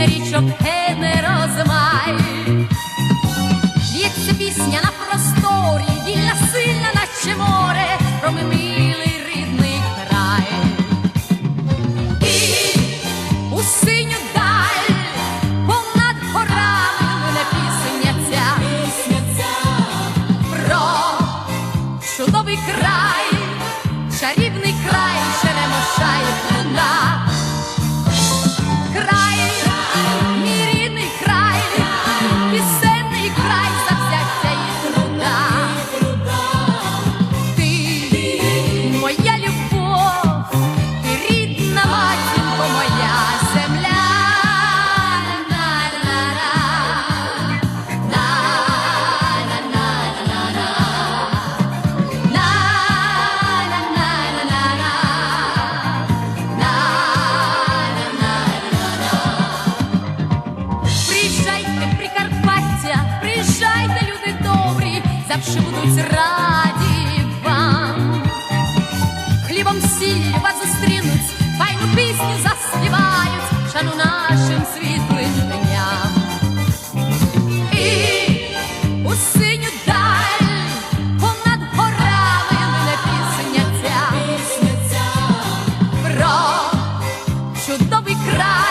pomeriggio e завжди будуть раді вам. Хлібом сіль вас зустрінуть, файну пісню заспівають, шану нашим світлим дням. І у синю даль понад горами мене пісня ця, про чудовий край.